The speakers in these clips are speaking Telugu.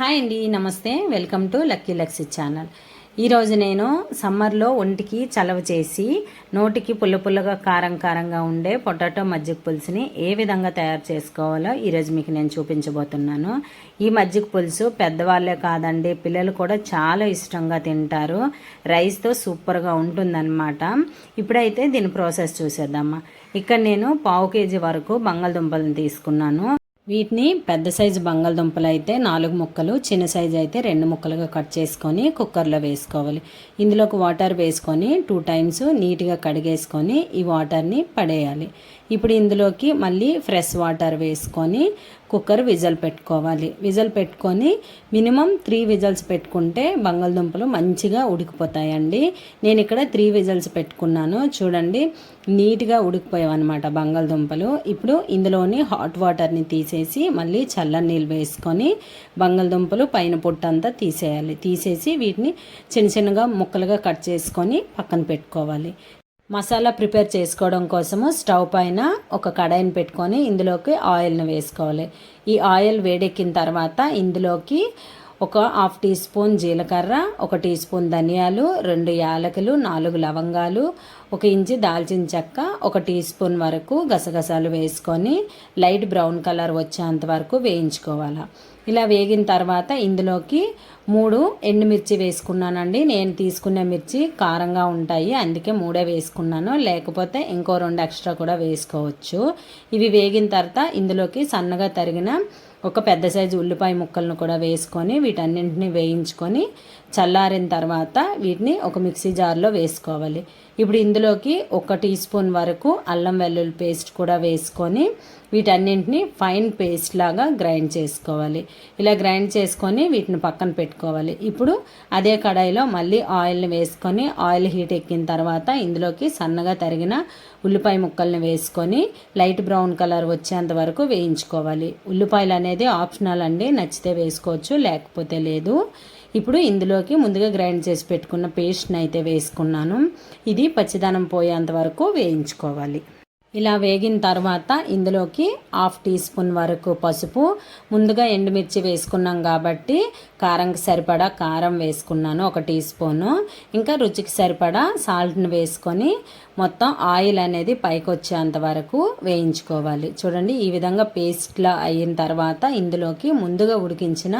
హాయ్ అండి నమస్తే. Welcome to lucky luxy channel. ఈరోజు నేను సమ్మర్లో ఒంటికి చలవ చేసి నోటికి పుల్ల పుల్లగా కారం కారంగా ఉండే పొటాటో మజ్జిగ పులుసుని ఏ విధంగా తయారు చేసుకోవాలో ఈరోజు మీకు నేను చూపించబోతున్నాను. ఈ మజ్జిగ పులుసు పెద్దవాళ్ళే కాదండి పిల్లలు కూడా చాలా ఇష్టంగా తింటారు. రైస్తో సూపర్గా ఉంటుందన్నమాట. ఇప్పుడైతే దీని ప్రాసెస్ చూసేద్దామా. ఇక్కడ నేను పావు కేజీ వరకు బంగాళదుంపలను తీసుకున్నాను. వీటిని పెద్ద సైజు బంగాళదుంపలు అయితే నాలుగు ముక్కలు చిన్న సైజు అయితే రెండు ముక్కలుగా కట్ చేసుకొని కుక్కర్లో వేసుకోవాలి. ఇందులోకి వాటర్ వేసుకొని టూ టైమ్స్ నీట్గా కడిగేసుకొని ఈ వాటర్ని పడేయాలి. ఇప్పుడు ఇందులోకి మళ్ళీ ఫ్రెష్ వాటర్ వేసుకొని కుక్కర్ విజల్ పెట్టుకోవాలి. విజల్ పెట్టుకొని మినిమం త్రీ విజల్స్ పెట్టుకుంటే బంగాళదుంపలు మంచిగా ఉడికిపోతాయండి. నేను ఇక్కడ త్రీ విజల్స్ పెట్టుకున్నాను. చూడండి నీట్గా ఉడికిపోయావన్నమాట బంగాళదుంపలు. ఇప్పుడు ఇందులోని హాట్ వాటర్ని తీసేసి మళ్ళీ చల్లని నీళ్ళు వేసుకొని బంగాళదుంపలు పైన పొట్టంతా తీసేయాలి. తీసేసి వీటిని చిన్న చిన్నగా ముక్కలుగా కట్ చేసుకొని పక్కన పెట్టుకోవాలి. మసాలా ప్రిపేర్ చేసుకోవడం కోసము స్టవ్ పైన ఒక కడాయిని పెట్టుకొని ఇందులోకి ఆయిల్ని వేసుకోవాలి. ఈ ఆయిల్ వేడెక్కిన తర్వాత ఇందులోకి ఒక హాఫ్ టీ స్పూన్ జీలకర్ర ఒక టీ స్పూన్ ధనియాలు రెండు యాలకులు నాలుగు లవంగాలు ఒక ఇంచి దాల్చిన చెక్క ఒక టీ స్పూన్ వరకు గసగసాలు వేసుకొని లైట్ బ్రౌన్ కలర్ వచ్చేంత వరకు వేయించుకోవాలి. ఇలా వేగిన తర్వాత ఇందులోకి మూడు ఎండుమిర్చి వేసుకున్నానండి. నేను తీసుకునే మిర్చి కారంగా ఉంటాయి. అందుకే మూడే వేసుకున్నాను. లేకపోతే ఇంకో రెండు ఎక్స్ట్రా కూడా వేసుకోవచ్చు. ఇవి వేగిన తర్వాత ఇందులోకి సన్నగా తరిగిన ఒక పెద్ద సైజు ఉల్లిపాయ ముక్కలను కూడా వేసుకొని వీటన్నింటిని వేయించుకొని చల్లారిన తర్వాత వీటిని ఒక మిక్సీ జార్లో వేసుకోవాలి. ఇప్పుడు ఇందులోకి ఒక టీ స్పూన్ వరకు అల్లం వెల్లుల్లి పేస్ట్ కూడా వేసుకొని వీటన్నింటిని ఫైన్ పేస్ట్ లాగా గ్రైండ్ చేసుకోవాలి. ఇలా గ్రైండ్ చేసుకొని వీటిని పక్కన పెట్టుకోవాలి. ఇప్పుడు అదే కడాయిలో మళ్ళీ ఆయిల్ని వేసుకొని ఆయిల్ హీట్ ఎక్కిన తర్వాత ఇందులోకి సన్నగా తరిగిన ఉల్లిపాయ ముక్కల్ని వేసుకొని లైట్ బ్రౌన్ కలర్ వచ్చేంత వరకు వేయించుకోవాలి. ఉల్లిపాయలు అనేది ఆప్షనల్ అండి నచ్చితే వేసుకోవచ్చు లేకపోతే లేదు. ఇప్పుడు ఇందులోకి ముందుగా గ్రైండ్ చేసి పెట్టుకున్న పేస్ట్ని అయితే వేసుకున్నాను. ఇది పచ్చిదనం పోయేంత వరకు వేయించుకోవాలి. ఇలా వేగిన తర్వాత ఇందులోకి హాఫ్ టీ స్పూన్ వరకు పసుపు ముందుగా ఎండుమిర్చి వేసుకున్నాం కాబట్టి కారంకి సరిపడా కారం వేసుకున్నాను ఒక టీ స్పూను. ఇంకా రుచికి సరిపడా సాల్ట్ని వేసుకొని మొత్తం ఆయిల్ అనేది పైకి వచ్చేంత వరకు వేయించుకోవాలి. చూడండి ఈ విధంగా పేస్ట్లా అయిన తర్వాత ఇందులోకి ముందుగా ఉడికించిన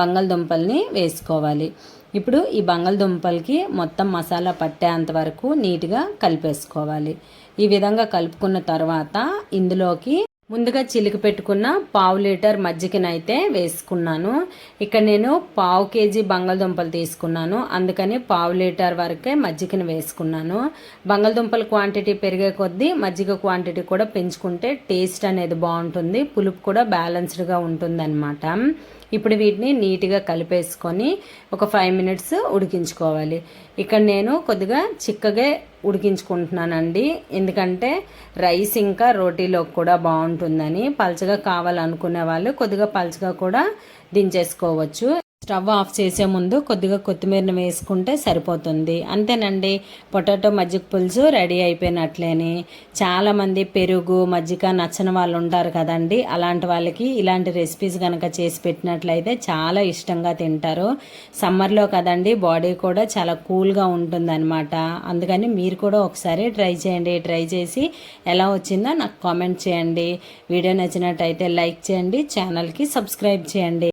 బంగాళదుంపల్ని వేసుకోవాలి. ఇప్పుడు ఈ బంగాళదుంపలకి మొత్తం మసాలా పట్టేంత వరకు నీట్గా కలిపేసుకోవాలి. ఈ విధంగా కలుపుకున్న తర్వాత ఇందులోకి ముందుగా చిలికి పెట్టుకున్న పావు లీటర్ మజ్జిగనైతే వేసుకున్నాను. ఇక్కడ నేను పావు కేజీ బంగాళదుంపలు తీసుకున్నాను. అందుకని పావు లీటర్ వరకే మజ్జిగను వేసుకున్నాను. బంగాళదుంపల క్వాంటిటీ పెరిగే కొద్దీ మజ్జిగ క్వాంటిటీ కూడా పెంచుకుంటే టేస్ట్ అనేది బాగుంటుంది. పులుపు కూడా బ్యాలెన్స్డ్గా ఉంటుందన్నమాట. ఇప్పుడు వీటిని నీట్గా కలిపేసుకొని ఒక ఫైవ్ మినిట్స్ ఉడికించుకోవాలి. ఇక్కడ నేను కొద్దిగా చిక్కగా ఉడికించుకుంటున్నానండి. ఎందుకంటే రైస్ ఇంకా రోటీలో కూడా బాగుంటుందని పలచగా కావాలనుకునే వాళ్ళు కొద్దిగా పలచగా కూడా దించేసుకోవచ్చు. స్టవ్ ఆఫ్ చేసే ముందు కొద్దిగా కొత్తిమీరని వేసుకుంటే సరిపోతుంది. అంతేనండి పొటాటో మజ్జిగ పులుసు రెడీ అయిపోయినట్లేని. చాలామంది పెరుగు మజ్జిగ నచ్చని వాళ్ళు ఉంటారు కదండి. అలాంటి వాళ్ళకి ఇలాంటి రెసిపీస్ కనుక చేసి పెట్టినట్లయితే చాలా ఇష్టంగా తింటారు. సమ్మర్లో కదండి బాడీ కూడా చాలా కూల్గా ఉంటుందన్నమాట. అందుకని మీరు కూడా ఒకసారి ట్రై చేయండి. ట్రై చేసి ఎలా వచ్చిందో నాకు కామెంట్ చేయండి. వీడియో నచ్చినట్టయితే లైక్ చేయండి ఛానల్కి సబ్స్క్రైబ్ చేయండి.